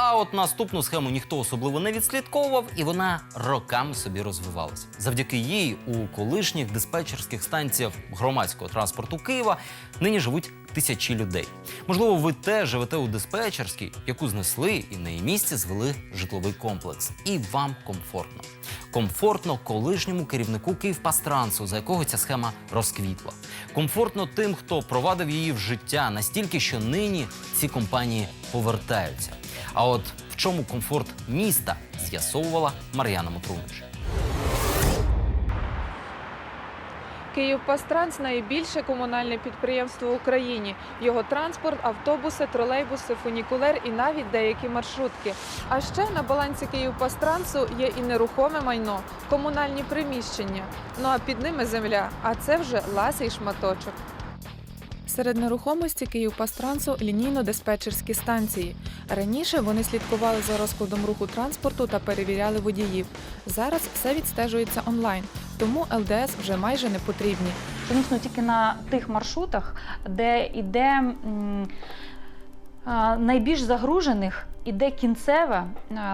А от наступну схему ніхто особливо не відслідковував, і вона роками собі розвивалася. Завдяки їй у колишніх диспетчерських станціях громадського транспорту Києва нині живуть тисячі людей. Можливо, ви теж живете у диспетчерській, яку знесли і на її місці звели житловий комплекс. І вам комфортно. Комфортно колишньому керівнику Київпастрансу, за якого ця схема розквітла. Комфортно тим, хто провадив її в життя настільки, що нині ці компанії повертаються. А от в чому комфорт міста з'ясовувала Мар'яна Мотрунич. Київпастранс найбільше комунальне підприємство в Україні. Його транспорт, автобуси, тролейбуси, фунікулер і навіть деякі маршрутки. А ще на балансі Київпастрансу є і нерухоме майно, комунальні приміщення. Ну а під ними земля. А це вже ласий шматочок. Серед нерухомості Київпастрансу лінійно-диспетчерські станції. Раніше вони слідкували за розкладом руху транспорту та перевіряли водіїв. Зараз все відстежується онлайн, тому ЛДС вже майже не потрібні. Звісно, тільки на тих маршрутах, де йде найбільш загружених, іде кінцеве,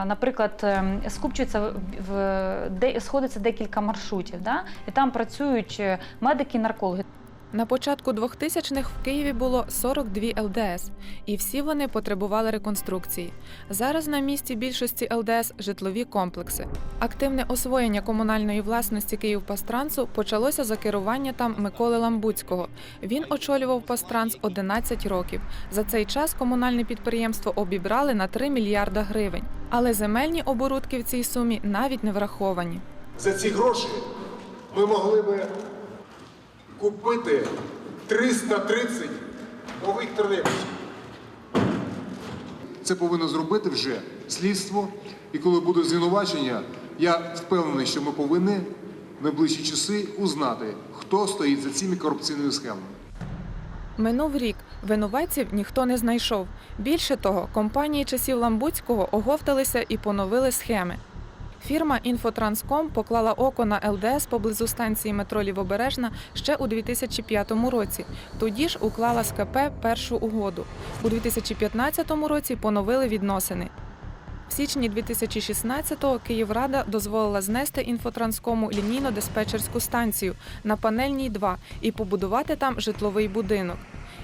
наприклад, ем, скупчується в де сходиться декілька маршрутів, да? і там працюють е, медики, наркологи. На початку 2000-х в Києві було 42 ЛДС, і всі вони потребували реконструкції. Зараз на місці більшості ЛДС житлові комплекси. Активне освоєння комунальної власності Київпастрансу почалося за керування там Миколи Ламбуцького. Він очолював Пастранс 11 років. За цей час комунальне підприємство обібрали на 3 мільярда гривень. Але земельні оборудки в цій сумі навіть не враховані. За ці гроші ми могли би купити 330 нових тролейбусів. Це повинно зробити вже слідство. І коли буде звинувачення, я впевнений, що ми повинні в найближчі часи узнати, хто стоїть за цими корупційними схемами. Минув рік. Винуватців ніхто не знайшов. Більше того, компанії часів Ламбуцького оговталися і поновили схеми. Фірма Інфотранском поклала око на ЛДС поблизу станції метро Лівобережна ще у 2005 році. Тоді ж уклала з КП першу угоду. У 2015 році поновили відносини. В січні 2016-го Київрада дозволила знести інфотранскому лінійно-диспетчерську станцію на панельній 2 і побудувати там житловий будинок.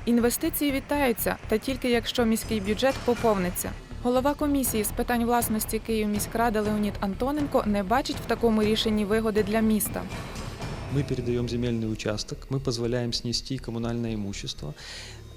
Інвестиції вітаються, та тільки якщо міський бюджет поповниться. Голова комісії з питань власності Київміськради Леонід Антоненко не бачить в такому рішенні вигоди для міста. Мы передаем земельный участок, мы позволяем снести коммунальное имущество.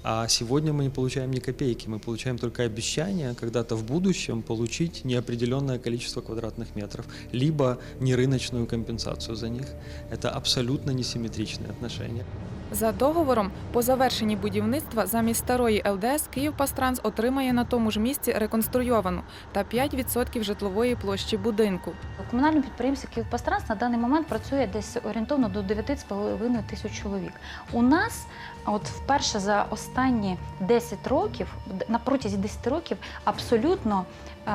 А сегодня мы не получаем ни копейки, мы получаем только обещание когда-то в будущем получить неопределенное количество квадратных метров, либо нерыночную компенсацию за них. Это абсолютно несимметричные отношения. За договором, по завершенні будівництва замість старої ЛДС Київпастранс отримає на тому ж місці реконструйовану та 5% житлової площі будинку. У комунальному підприємстві Київпастранс на даний момент працює десь орієнтовно до 9,5 тисяч чоловік. У нас, от вперше за останні 10 років, на протязі 10 років, абсолютно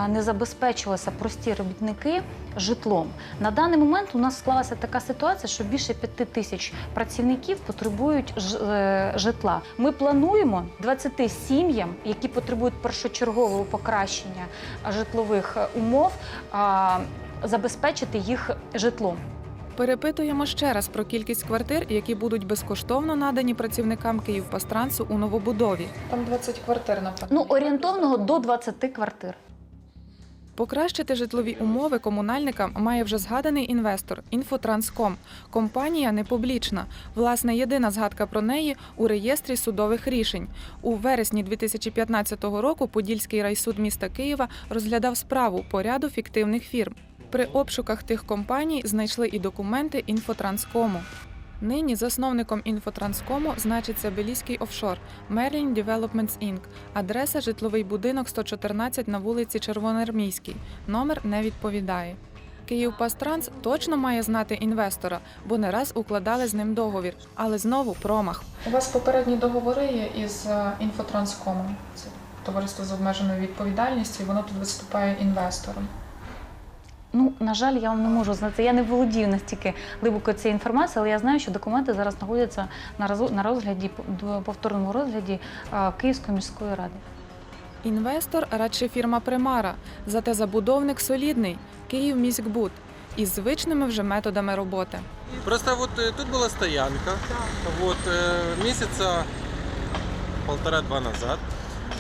не забезпечилися прості робітники житлом. На даний момент у нас склалася така ситуація, що більше 5 тисяч працівників потребують е, житла. Ми плануємо 20 сім'ям, які потребують першочергового покращення е, житлових е, умов, а, забезпечити їх житлом. Перепитуємо ще раз про кількість квартир, які будуть безкоштовно надані працівникам Київпастрансу у новобудові. Там 20 квартир, напевно. Ну, орієнтовного до 20 квартир. Покращити житлові умови комунальникам має вже згаданий інвестор Інфотранском. Компанія не публічна. Власне, єдина згадка про неї у реєстрі судових рішень. У вересні 2015 року Подільський райсуд міста Києва розглядав справу по ряду фіктивних фірм. При обшуках тих компаній знайшли і документи Інфотранскому. Нині засновником Інфотранскому значиться Белізький офшор Merlin Developments Inc. Адреса житловий будинок 114 на вулиці Червоноармійській. Номер не відповідає. Київпастранс точно має знати інвестора, бо не раз укладали з ним договір, але знову промах. У вас попередні договори є із е, інфотранскомом. Це товариство з обмеженою відповідальністю, і воно тут виступає інвестором. Ну, на жаль, я вам не можу знати. Я не володію настільки глибоко цією інформацією, але я знаю, що документи зараз знаходяться на розу- на розгляді, до повторному розгляді е, Київської міської ради. Інвестор радше фірма Примара, зате забудовник солідний Київміськбуд із звичними вже методами роботи. Просто вот э, тут была стоянка, вот э, месяца полтора-два назад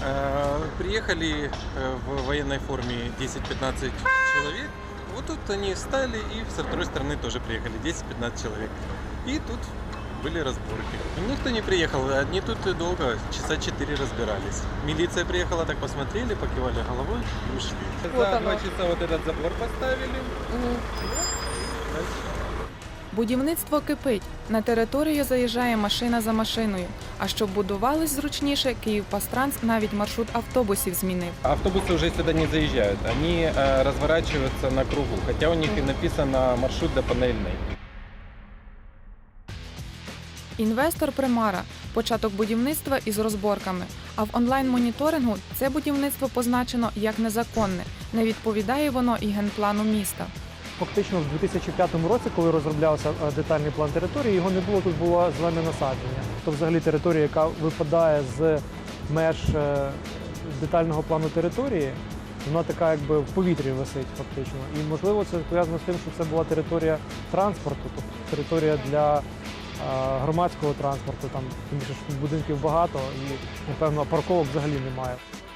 э, приехали э, в военной форме 10-15 человек. Вот тут они встали и со второй стороны тоже приехали 10-15 человек. И тут были разборки. Никто не приехал, они тут долго, часа 4 разбирались. Милиция приехала, так посмотрели, покивали головой и ушли. За два часа вот этот забор поставили. Дальше Будівництво кипить. На територію заїжджає машина за машиною. А щоб будувалось зручніше, Київпастранс навіть маршрут автобусів змінив. Автобусы уже сюда не заезжают, они э, разворачиваются на кругу, хотя у них и написано маршрут до панельной. Інвестор Примара початок будівництва із розборками. А в онлайн-моніторингу це будівництво позначено як незаконне. Не відповідає воно і генплану міста. Фактично в 2005 році, коли розроблявся е, детальний план території, його не було, тут було зелене насадження. То взагалі територія, яка випадає з меж е, детального плану території, вона така якби в повітрі висить фактично. І можливо це пов'язано з тим, що це була територія транспорту, тобто територія для е, громадського транспорту. Там тим більше будинків багато і напевно парковок взагалі немає.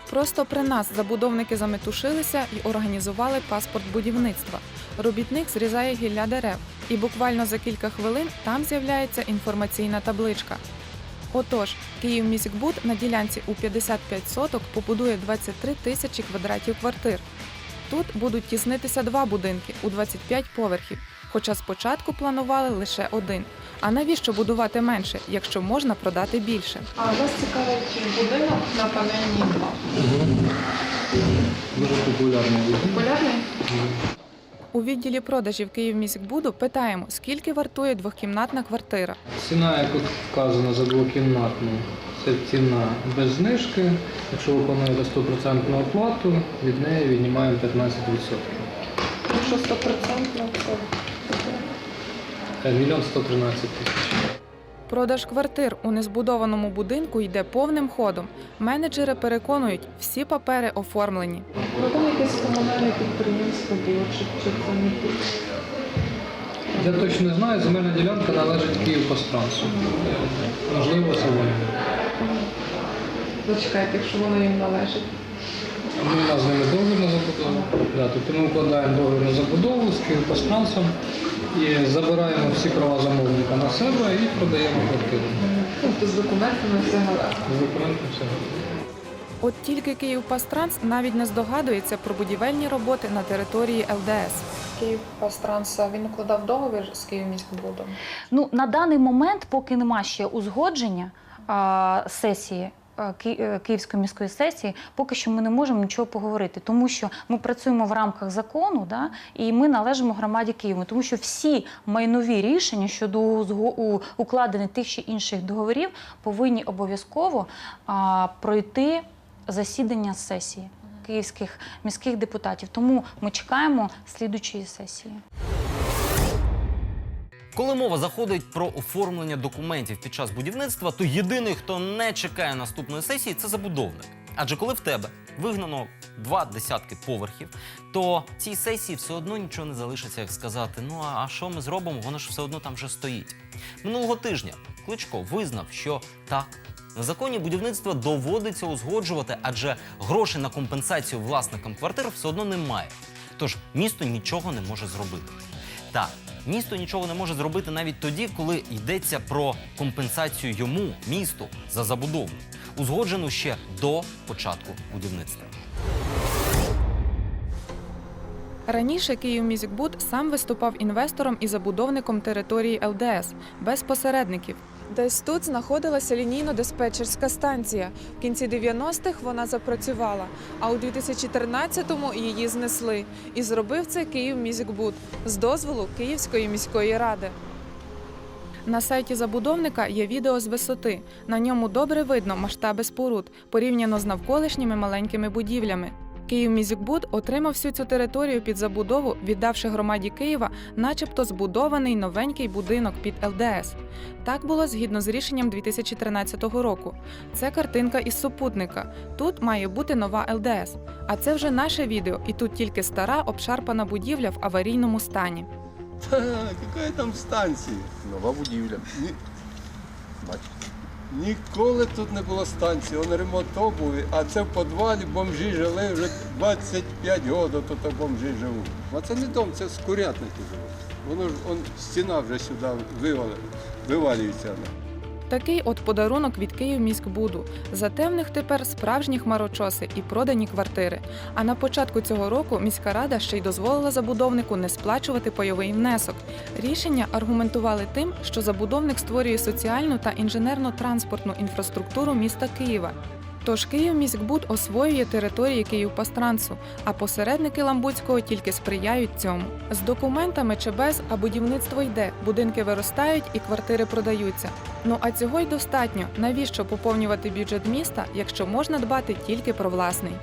Просто при нас забудовники заметушилися і організували паспорт будівництва. Робітник зрізає гілля дерев, і буквально за кілька хвилин там з'являється інформаційна табличка. Отож, Київміськбуд на ділянці у 55 соток побудує 23 тисячі квадратів квартир. Тут будуть тіснитися два будинки у 25 поверхів, хоча спочатку планували лише один. А навіщо будувати менше, якщо можна продати більше? А вас цікавить будинок на панельній 2. Дуже популярний. Популярний? У відділі продажів Київміськбуду питаємо, скільки вартує двохкімнатна квартира. Ціна, як вказано за двокімнатну, це ціна без знижки. Якщо виконуєте 100% оплату, від неї віднімаємо 15%. Якщо 100% то мільйон 113 тисяч. Продаж квартир у незбудованому будинку йде повним ходом. Менеджери переконують, всі папери оформлені. Можливо, якесь комунальне підприємство було, чи, це не тут. Я точно не знаю, земельна ділянка належить Київпастрансу. Можливо, це вони. Зачекайте, якщо воно їм належить. Ми у нас з ними договір на забудову. Да, тобто ми укладаємо договір на забудову з Київпастрансом і забираємо всі права замовника на себе і продаємо квартиру. Тобто з документами все гаразд. З документом все. От тільки Київпастранс навіть не здогадується про будівельні роботи на території ЛДС. Київпастранс, він укладав договір з Київміськбудом. Ну, на даний момент, поки нема ще узгодження а, сесії. Ки- е, Київської міської сесії, поки що ми не можемо нічого поговорити, тому що ми працюємо в рамках закону, да, і ми належимо громаді Києва, тому що всі майнові рішення щодо укладення тих чи інших договорів повинні обов'язково пройти засідання сесії київських міських депутатів. Тому ми чекаємо слідучої сесії. Коли мова заходить про оформлення документів під час будівництва, то єдиний, хто не чекає наступної сесії, це забудовник. Адже коли в тебе вигнано два десятки поверхів, то цій сесії все одно нічого не залишиться, як сказати: ну а що ми зробимо? Воно ж все одно там вже стоїть. Минулого тижня Кличко визнав, що так. Незаконні будівництва доводиться узгоджувати, адже грошей на компенсацію власникам квартир все одно немає. Тож місто нічого не може зробити. Так, місто нічого не може зробити навіть тоді, коли йдеться про компенсацію йому, місту, за забудову, узгоджену ще до початку будівництва. Раніше Київ Мізікбуд сам виступав інвестором і забудовником території ЛДС без посередників. Десь тут знаходилася лінійно-диспетчерська станція. В кінці 90-х вона запрацювала, а у 2013-му її знесли. І зробив це Київміськбуд з дозволу Київської міської ради. На сайті забудовника є відео з висоти. На ньому добре видно масштаби споруд порівняно з навколишніми маленькими будівлями. Київміськбуд отримав всю цю територію під забудову, віддавши громаді Києва, начебто збудований новенький будинок під ЛДС. Так було згідно з рішенням 2013 року. Це картинка із супутника. Тут має бути нова ЛДС. А це вже наше відео, і тут тільки стара обшарпана будівля в аварійному стані. Ха, Какая там станція? Нова будівля. Бачите. Ніколи тут не було станції, он ремонт обуви, а це в підвалі бомжі жили вже 25 років, тут бомжі живуть. А це не дом, це скурятники живуть. Воно ж он, стіна вже сюди вивалюється. Такий от подарунок від Київміськбуду. Зате в них тепер справжні хмарочоси і продані квартири. А на початку цього року міська рада ще й дозволила забудовнику не сплачувати пайовий внесок. Рішення аргументували тим, що забудовник створює соціальну та інженерно-транспортну інфраструктуру міста Києва. Тож Київміськбуд освоює території Київпастрансу, а посередники Ламбуцького тільки сприяють цьому. З документами чи без, а будівництво йде, будинки виростають і квартири продаються. Ну а цього й достатньо. Навіщо поповнювати бюджет міста, якщо можна дбати тільки про власний?